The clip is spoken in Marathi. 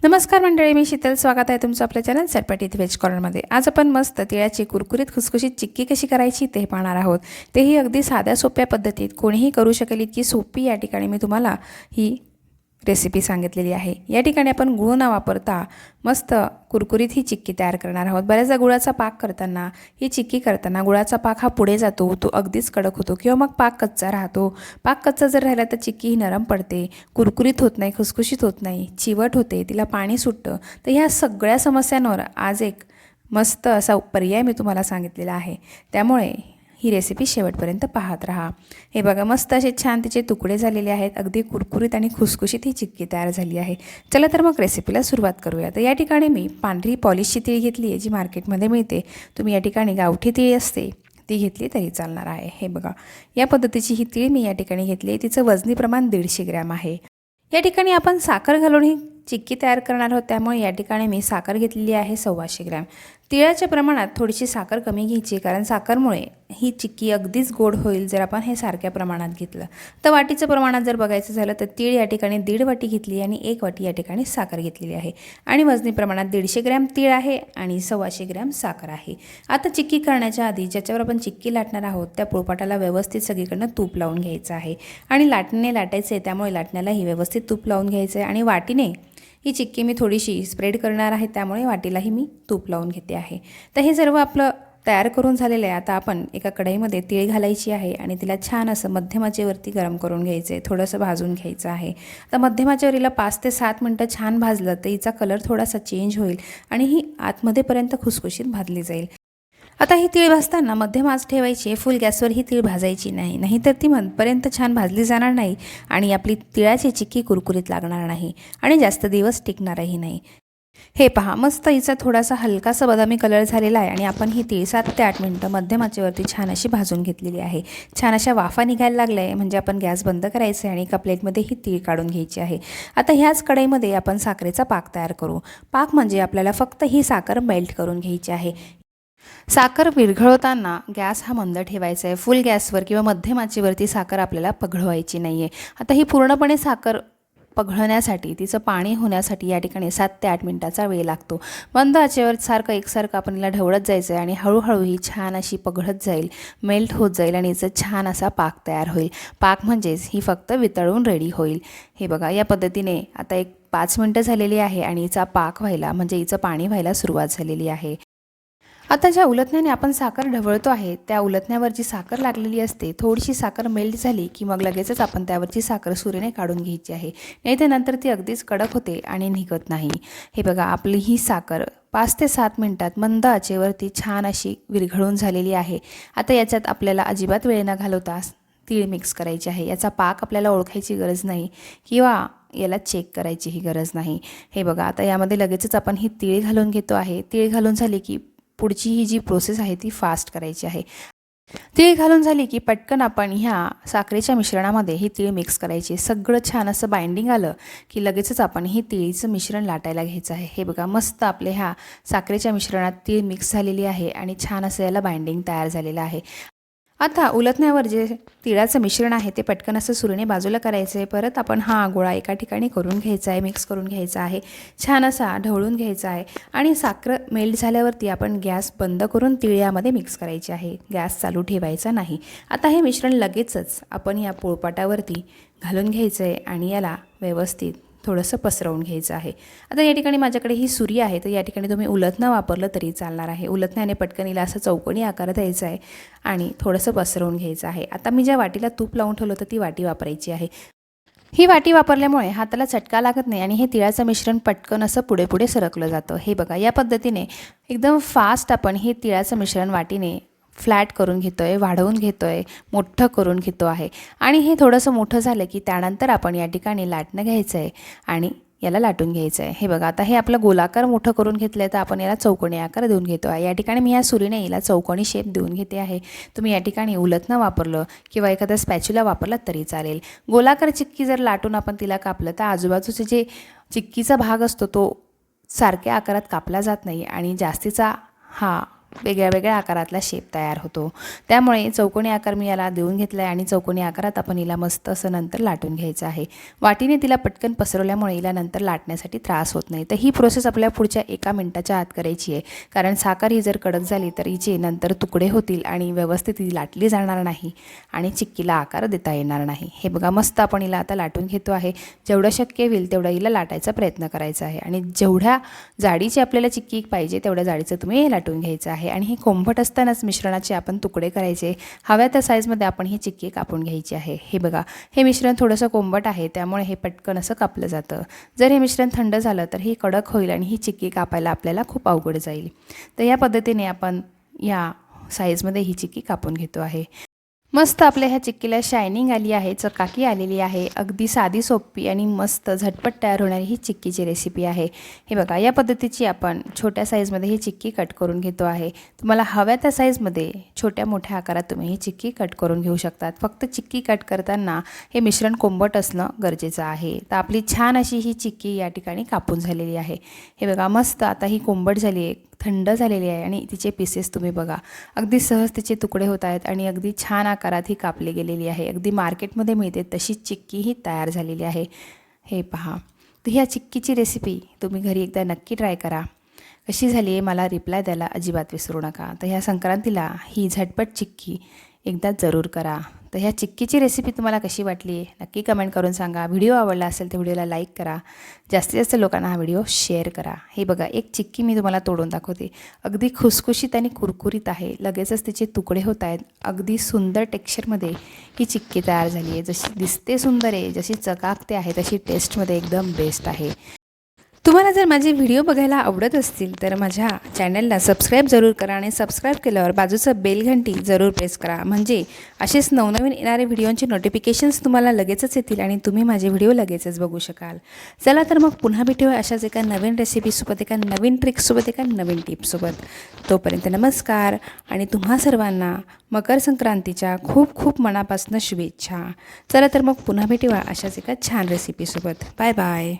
नमस्कार मंडळी मी शीतल. स्वागत आहे तुमचं आपल्या चॅनल सरपटीत व्हेज कॉर्नरमध्ये आज आपण मस्त तिळाची कुरकुरीत खुसखुशीत चिक्की कशी करायची ते पाहणार आहोत. तेही अगदी साध्या सोप्या पद्धतीत. कोणीही करू शकेल इतकी सोपी या ठिकाणी मी तुम्हाला ही रेसिपी सांगितलेली आहे. या ठिकाणी आपण गुळ न वापरता मस्त कुरकुरीत ही चिक्की तयार करणार आहोत. बऱ्याचदा गुळाचा पाक करताना ही चिक्की करताना गुळाचा पाक हा पुढे जातो तो अगदीच कडक होतो किंवा मग पाक कच्चा राहतो. पाक कच्चा जर राहिला तर चिक्की ही नरम पडते कुरकुरीत होत नाही खुसखुशीत होत नाही चिवट होते तिला पाणी सुटतं. तर ह्या सगळ्या समस्यांवर आज एक मस्त असा पर्याय मी तुम्हाला सांगितलेला आहे. त्यामुळे ही रेसिपी शेवटपर्यंत पाहत राहा. हे बघा मस्त असे छान तिचे तुकडे झालेले आहेत. अगदी कुरकुरीत आणि खुसखुशीत ही चिक्की तयार झाली आहे. चला तर मग रेसिपीला सुरुवात करूया. तर या ठिकाणी मी पांढरी पॉलिशची तीळ घेतली आहे जी मार्केटमध्ये मिळते. तुम्ही या ठिकाणी गावठी तीळ असते ती घेतली तरी चालणार आहे. हे बघा या पद्धतीची ही तीळ मी या ठिकाणी घेतली आहे. तिचं वजनी प्रमाण दीडशे ग्रॅम आहे. या ठिकाणी आपण साखर घालून ही चिक्की तयार करणार आहोत. त्यामुळे या ठिकाणी मी साखर घेतलेली आहे सव्वाशे ग्रॅम. तिळाच्या प्रमाणात थोडीशी साखर कमी घ्यायची कारण साखरमुळे ही चिक्की अगदीच गोड होईल जर आपण हे सारख्या प्रमाणात घेतलं. तर वाटीचं प्रमाणात जर बघायचं झालं तर तीळ या ठिकाणी दीड वाटी घेतली आणि एक वाटी या ठिकाणी साखर घेतलेली आहे. आणि वजनी प्रमाणात दीडशे ग्रॅम तीळ आहे आणि सव्वाशे ग्रॅम साखर आहे. आता चिक्की करण्याच्या आधी ज्याच्यावर आपण चिक्की लाटणार आहोत त्या पोळपाटाला व्यवस्थित सगळीकडनं तूप लावून घ्यायचं आहे. आणि लाटणे लाटायचे त्यामुळे लाटण्यालाही व्यवस्थित तूप लावून घ्यायचं आहे. आणि वाटीने ही चिक्की मी थोडीशी स्प्रेड करणार आहे त्यामुळे वाटीलाही मी तूप लावून घेते आहे. तर हे सर्व आपलं तयार करून झालेलं आहे. आता आपण एका कढईमध्ये तीळ घालायची आहे आणि तिला छान असं मध्यमाचेवरती गरम करून घ्यायचं आहे थोडंसं भाजून घ्यायचं आहे. तर मध्यमाचेवरीला पाच ते सात मिनटं छान भाजलं तर हिचा कलर थोडासा चेंज होईल आणि ही आतमध्येपर्यंत खुसखुशीत भाजली जाईल. आता ही तीळ भाजताना मध्यम आच ठेवायची आहे. फुल गॅसवर ही तीळ भाजायची नाही. नाहीतर ती मधपर्यंत छान भाजली जाणार नाही आणि आपली तिळाची चिक्की कुरकुरीत लागणार नाही आणि जास्त दिवस टिकणारही नाही. हे पहा मस्त हिचा थोडासा हलकासा बदामी कलर झालेला आहे आणि आपण ही तीळ सात ते आठ मिनटं मध्यमाचेवरती छान अशी भाजून घेतलेली आहे. छान अशा वाफा निघायला लागल्या आहे म्हणजे आपण गॅस बंद करायचं आहे आणि एका प्लेटमध्ये ही तीळ काढून घ्यायची आहे. आता ह्याच कढईमध्ये आपण साखरेचा पाक तयार करू. पाक म्हणजे आपल्याला फक्त ही साखर मेल्ट करून घ्यायची आहे. साखर विरघळवताना गॅस हा मंद ठेवायचा आहे. फुल गॅसवर किंवा मध्यम आचेवरती साखर आपल्याला पघळवायची नाही आहे आता ही पूर्णपणे साखर पघळण्यासाठी तिचं पाणी होण्यासाठी या ठिकाणी सात ते आठ मिनटाचा वेळ लागतो. मंद आचेवर सारखं एकसारखं आपण हिला ढवळत जायचं आहे आणि हळूहळू ही छान अशी पघळत जाईल मेल्ट होत जाईल आणि हिचं छान असा पाक तयार होईल. पाक म्हणजेच ही फक्त वितळून रेडी होईल. हे बघा या पद्धतीने आता एक पाच मिनटं झालेली आहे आणि हिचा पाक व्हायला म्हणजे हिचं पाणी व्हायला सुरुवात झालेली आहे. आता ज्या उलथण्याने आपण साखर ढवळतो आहे त्या उलथण्यावर जी साखर लागलेली असते थोडीशी साखर मेल्ट झाली की मग लगेचच आपण त्यावरची साखर सुरीने काढून घ्यायची आहे. नाही तर नंतर ती अगदीच कडक होते आणि निघत नाही. हे बघा आपली ही साखर पाच ते सात मिनटात मंद आचेवरती छान अशी विरघळून झालेली आहे. आता याच्यात आपल्याला अजिबात वेळ न घालवता तीळ मिक्स करायची आहे. याचा पाक आपल्याला ओळखायची गरज नाही किंवा याला चेक करायची ही गरज नाही. हे बघा आता यामध्ये लगेचच आपण ही तीळ घालून घेतो आहे. तीळ घालून झाली की पुढची ही जी प्रोसेस आहे ती फास्ट करायची आहे. तीळ घालून झाली की पटकन आपण ह्या साखरेच्या मिश्रणामध्ये ही तीळ मिक्स करायची. सगळं छान असं बाइंडिंग आलं की लगेचच आपण हे तिळीचं मिश्रण लाटायला घ्यायचं आहे. हे बघा मस्त आपले ह्या साखरेच्या मिश्रणात तीळ मिक्स झालेली आहे आणि छान असं याला बाइंडिंग तयार झालेलं आहे. आता उलटण्यावर जे तिळाचं मिश्रण आहे ते पटकन असं सुरीने बाजूला करायचं आहे परत आपण हा गोळा एका ठिकाणी करून घ्यायचा आहे मिक्स करून घ्यायचा आहे. छान असा ढवळून घ्यायचा आहे आणि साखर मेल्ट झाल्यावरती आपण गॅस बंद करून तिळ यामध्ये मिक्स करायचे आहे. गॅस चालू ठेवायचा नाही. आता हे मिश्रण लगेचच आपण या पोळपाटावरती घालून घ्यायचं आहे आणि याला व्यवस्थित थोडंसं पसरवून घ्यायचं आहे. आता या ठिकाणी माझ्याकडे ही सुरी आहे तर या ठिकाणी तुम्ही उलथणं वापरलं तरी चालणार आहे. उलथण्याने पटकनीला असं चौकोनी आकार द्यायचा आहे आणि थोडंसं पसरवून घ्यायचं आहे. आता मी ज्या वाटीला तूप लावून ठेवलं तर ती वाटी वापरायची आहे. ही वाटी वापरल्यामुळे हाताला चटका लागत नाही आणि हे तिळाचं मिश्रण पटकन असं पुढे पुढे सरकलं जातं. हे बघा या पद्धतीने एकदम फास्ट आपण हे तिळाचं मिश्रण वाटीने फ्लॅट करून घेतो आहे वाढवून घेतो आहे मोठं करून घेतो आहे. आणि हे थोडंसं मोठं झालं की त्यानंतर आपण या ठिकाणी लाटणं घ्यायचं आहे आणि याला लाटून घ्यायचं आहे हे बघा आता हे आपलं गोलाकार मोठं करून घेतलं आहे तर आपण याला चौकोनी आकार देऊन घेतो आहे. या ठिकाणी मी या सुरीने याला चौकोनी शेप देऊन घेते आहे. तुम्ही या ठिकाणी उलटणं वापरलं किंवा एखादा स्पॅच्युला वापरला तरी चालेल. गोलाकार चिक्की जर लाटून आपण तिला कापलं तर आजूबाजूचे जे चिक्कीचा भाग असतो तो सारख्या आकारात कापला जात नाही आणि जास्तीचा हा वेगळ्या वेगळ्या आकारातला शेप तयार होतो. त्यामुळे चौकोनी आकार मी याला देऊन घेतला आहे आणि चौकोनी आकारात आपण हिला मस्त असं नंतर लाटून घ्यायचं आहे. वाटीने तिला पटकन पसरवल्यामुळे हिला नंतर लाटण्यासाठी त्रास होत नाही. तर ही प्रोसेस आपल्या पुढच्या एका मिनटाच्या आत करायची आहे. कारण साखर ही जर कडक झाली तर हिचे नंतर तुकडे होतील आणि व्यवस्थित ही लाटली जाणार नाही आणि चिक्कीला आकार देता येणार नाही. हे बघा मस्त आपण हिला आता लाटून घेतो आहे. जेवढं शक्य होईल तेवढं हिला लाटायचा प्रयत्न करायचा आहे. आणि जेवढ्या जाडीची आपल्याला चिक्की पाहिजे तेवढ्या जाडीचं तुम्ही हे लाटून घ्यायचं आहे. आहे. आणि ही कोंबट असतानाच मिश्रणाचे आपण तुकडे करायचे. हव्या त्या साईजमध्ये आपण ही चिक्की कापून घ्यायची आहे. हे बघा हे मिश्रण थोडंसं कोंबट आहे त्यामुळे हे पटकन असं कापलं जातं. जर हे मिश्रण थंड झालं तर हे कडक होईल आणि ही चिक्की कापायला आपल्याला खूप अवघड जाईल. तर या पद्धतीने आपण या साईजमध्ये ही चिक्की कापून घेतो आहे. मस्त आपल्या ह्या चिक्कीला शायनिंग आली आहे चकाकी आलेली आहे. अगदी साधी सोपी आणि मस्त झटपट तयार होणारी ही चिक्कीची रेसिपी आहे. हे बघा या पद्धतीची आपण छोट्या साईजमध्ये ही चिक्की कट करून घेतो आहे. तुम्हाला हव्या त्या साईजमध्ये छोट्या मोठ्या आकारात तुम्ही ही चिक्की कट करून घेऊ शकतात. फक्त चिक्की कट करताना हे मिश्रण कोंबट असणं गरजेचं आहे. तर आपली छान अशी ही चिक्की या ठिकाणी कापून झालेली आहे. हे बघा मस्त आता ही कोंबट झाली आहे. थंड झालेली आहे आणि तिचे पीसेस तुम्ही बघा. अगदी सहज तिचे तुकडे होत आहेत आणि अगदी छान आकारात ही कापली गेलेली आहे. अगदी मार्केटमध्ये मिळते तशी चिक्की ही तयार झालेली आहे. हे पहा. तर ह्या चिक्कीची रेसिपी तुम्ही घरी एकदा नक्की ट्राय करा. कशी झाली आहे मला रिप्लाय द्यायला अजिबात विसरू नका. तर ह्या संक्रांतीला ही झटपट चिक्की एकदा जरूर करा. तर ह्या चिक्कीची रेसिपी तुम्हाला कशी वाटली नक्की कमेंट करून सांगा. व्हिडिओ आवडला असेल तर व्हिडिओला लाईक करा. जास्तीत जास्त लोकांना हा व्हिडिओ शेअर करा. हे बघा एक चिक्की मी तुम्हाला तोडून दाखवते. अगदी खुसखुशीत आणि कुरकुरीत आहे. लगेचच तिचे तुकडे होत आहेत. अगदी सुंदर टेक्स्चरमध्ये ही चिक्की तयार झाली आहे. जशी दिसते सुंदर आहे जशी चकाकते आहे तशी टेस्टमध्ये एकदम बेस्ट आहे. तुम्हाला जर माझे व्हिडिओ बघायला आवडत असतील तर माझ्या चॅनलला सबस्क्राईब जरूर करा आणि सबस्क्राईब केल्यावर बाजूचं बेल घंटी जरूर प्रेस करा. म्हणजे असेच नवनवीन येणारे व्हिडिओंचे नोटिफिकेशन्स तुम्हाला लगेचच येतील आणि तुम्ही माझे व्हिडिओ लगेचच बघू शकाल. चला तर मग पुन्हा भेटूया अशाच एका नवीन रेसिपीसोबत एका नवीन ट्रिक्ससोबत एका नवीन टिप्ससोबत तोपर्यंत नमस्कार आणि तुम्हा सर्वांना मकर संक्रांतीच्या खूप खूप मनापासून शुभेच्छा. चला तर मग पुन्हा भेटूया अशाच एका छान रेसिपीसोबत बाय बाय